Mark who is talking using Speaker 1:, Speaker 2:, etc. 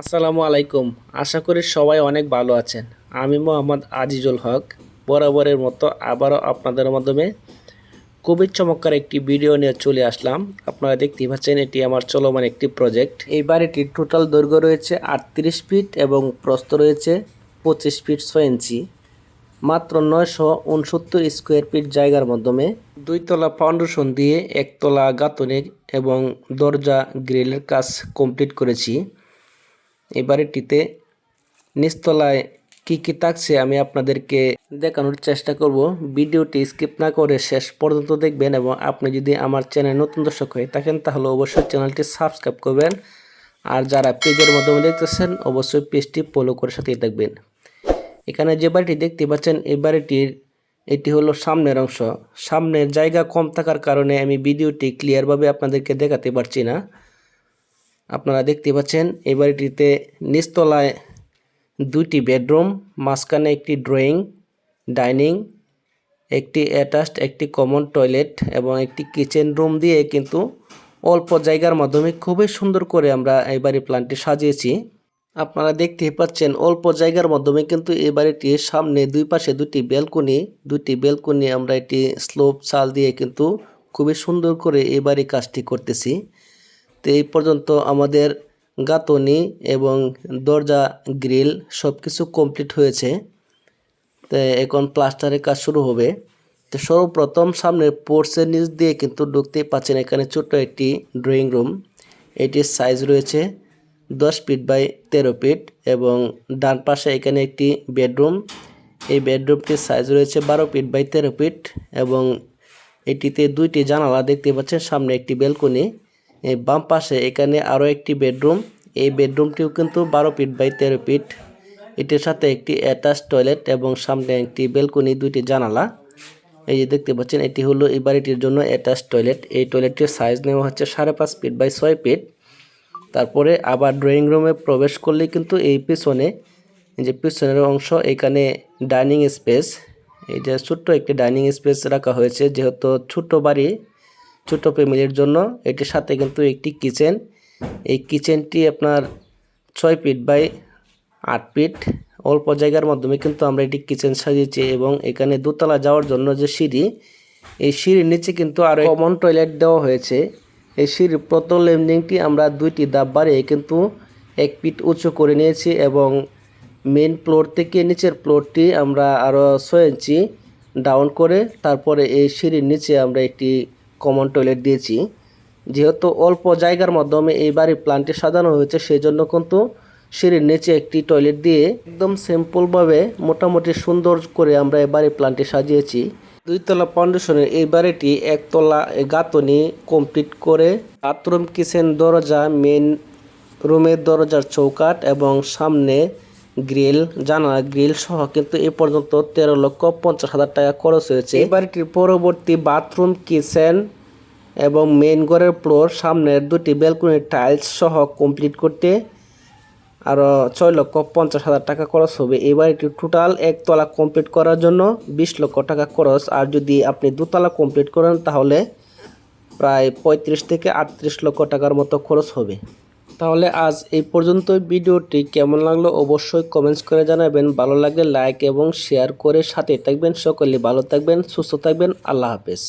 Speaker 1: আসসালামু আলাইকুম। আশা করি সবাই অনেক ভালো আছেন। আমি মোহাম্মদ আজিজুল হক। বরাবরের মতো আবারও আপনাদের মাধ্যমে খুবই চমৎকার একটি ভিডিও নিয়ে চলে আসলাম। আপনারা দেখতেই পাচ্ছেন, এটি আমার চলমান একটি প্রজেক্ট। এই বাড়িটির টোটাল দৈর্ঘ্য রয়েছে আটত্রিশ ফিট এবং প্রস্থ রয়েছে পঁচিশ ফিট ছয় ইঞ্চি। মাত্র নয়শো উনসত্তর স্কোয়ার ফিট জায়গার মাধ্যমে দুইতলা ফাউন্ডেশন দিয়ে একতলা গাঁথনি এবং দরজা গ্রিলের কাজ কমপ্লিট করেছি। এই বাড়িটিতে নিচতলায় কী কী থাকছে আমি আপনাদেরকে দেখানোর চেষ্টা করব। ভিডিওটি স্কিপ না করে শেষ পর্যন্ত দেখবেন এবং আপনি যদি আমার চ্যানেল নতুন দর্শক হয়ে থাকেন, তাহলে অবশ্যই চ্যানেলটি সাবস্ক্রাইব করবেন। আর যারা পেজের মাধ্যমে দেখতেছেন, অবশ্যই পেজটি ফলো করে সাথেই থাকবেন। এখানে যে বাড়িটি দেখতে পাচ্ছেন, এই বাড়িটির এটি হলো সামনের অংশ। সামনের জায়গা কম থাকার কারণে আমি ভিডিওটি ক্লিয়ারভাবে আপনাদেরকে দেখাতে পারছি না। আপনারা দেখতে পাচ্ছেন, এই বাড়িটিতে নিচতলায় দুইটি বেডরুম, মাঝখানে একটি ড্রয়িং, ডাইনিং, একটি অ্যাটাচড, একটি কমন টয়লেট এবং একটি কিচেন রুম দিয়ে কিন্তু অল্প জায়গার মাধ্যমে খুবই সুন্দর করে আমরা এই বাড়ির প্ল্যানটি সাজিয়েছি। আপনারা দেখতেই পাচ্ছেন, অল্প জায়গার মাধ্যমে কিন্তু এই বাড়িটির সামনে দুই পাশে দুটি বেলকনি দুটি বেলকনি আমরা এটি স্লোপ চাল দিয়ে কিন্তু খুবই সুন্দর করে এই বাড়ি কাজটি করতেছি। তো এই পর্যন্ত আমাদের গাঁথনি এবং দরজা, গ্রিল সব কিছু কমপ্লিট হয়েছে। তো এখন প্লাস্টারের কাজ শুরু হবে। তো সর্বপ্রথম সামনে পোর্সের নিচ দিয়ে কিন্তু ঢুকতেই পাচ্ছেন এখানে ছোট্ট একটি ড্রয়িং রুম। এটির সাইজ রয়েছে দশ ফিট বাই তেরো ফিট এবং ডান পাশে এখানে একটি বেডরুম। এই বেডরুমটির সাইজ রয়েছে বারো ফিট বাই তেরো ফিট এবং এটিতে দুইটি জানালা দেখতে পাচ্ছেন। সামনে একটি বেলকনি এই বাম পাশে এখানে আরও একটি বেডরুম। এই বেডরুমটিও কিন্তু বারো ফিট বাই তেরো ফিট। এটির সাথে একটি অ্যাটাচ টয়লেট এবং সামনে একটি বেলকনি, দুইটি জানালা। এই যে দেখতে পাচ্ছেন, এটি হলো এই বাড়িটির জন্য অ্যাটাচ টয়লেট। এই টয়লেটটির সাইজ নেওয়া হচ্ছে সাড়ে পাঁচ ফিট বাই ছয় ফিট। তারপরে আবার ড্রয়িং রুমে প্রবেশ করলে কিন্তু এই পিছনে যে পিছনের অংশ, এখানে ডাইনিং স্পেস। এই যে ছোট্ট একটি ডাইনিং স্পেস রাখা হয়েছে, যেহেতু ছোট্ট বাড়ি ছোট ফ্যামিলির জন্য এটির সাথে কিন্তু একটি কিচেন। এই কিচেনটি আপনার ছয় ফিট বাই আট ফিট। অল্প জায়গার মাধ্যমে কিন্তু আমরা এটি কিচেন সাজিয়েছি এবং এখানে দোতলা যাওয়ার জন্য যে সিঁড়ি, এই সিঁড়ির নিচে কিন্তু আরও কমন টয়লেট দেওয়া হয়েছে। এই সিঁড়ির প্রথম লেন্ডিংটি আমরা দুইটি দাব বাড়িয়ে কিন্তু এক ফিট উঁচু করে নিয়েছি এবং মেন ফ্লোর থেকে নিচের ফ্লোরটি আমরা আরও ছয় ইঞ্চি ডাউন করে তারপরে এই সিঁড়ির নিচে আমরা একটি কমন টয়লেট দিয়েছি। যেহেতু অল্প জায়গার মাধ্যমে এই বাড়ির প্ল্যানটি সাজানো হয়েছে সেই জন্য কিন্তু সিঁড়ির নিচে একটি টয়লেট দিয়ে একদম সিম্পলভাবে মোটামুটি সুন্দর করে আমরা এই বাড়ির প্ল্যানটি সাজিয়েছি। দুইতলা ফাউন্ডেশনের এই বাড়িটি একতলা গাঁথনি কমপ্লিট করে বাথরুম কিচেন দরজা মেন রুমের দরজার চৌকাট এবং সামনে গ্রিল, জানালা গ্রিল সহ কিন্তু এ পর্যন্ত তেরো লক্ষ পঞ্চাশ হাজার টাকা খরচ হয়েছে। এই বাড়িটির পরবর্তী বাথরুম, কিচেন এবং মেন ঘরের ফ্লোর, সামনের দুটি ব্যালকনির টাইলস সহ কমপ্লিট করতে আরও ছয় লক্ষ পঞ্চাশ হাজার টাকা খরচ হবে। এই বাড়িটি টোটাল একতলা কমপ্লিট করার জন্য বিশ লক্ষ টাকা খরচ। আর যদি আপনি দুতলা কমপ্লিট করেন, তাহলে প্রায় পঁয়ত্রিশ থেকে আটত্রিশ লক্ষ টাকার মতো খরচ হবে। তাহলে আজ এই পর্যন্ত ভিডিওটি কেমন লাগল অবশ্যই কমেন্টস করে জানাবেন। ভালো লাগলে লাইক এবং শেয়ার করে সাথে থাকবেন। সকলে ভালো থাকবেন, সুস্থ থাকবেন। আল্লাহ হাফেজ।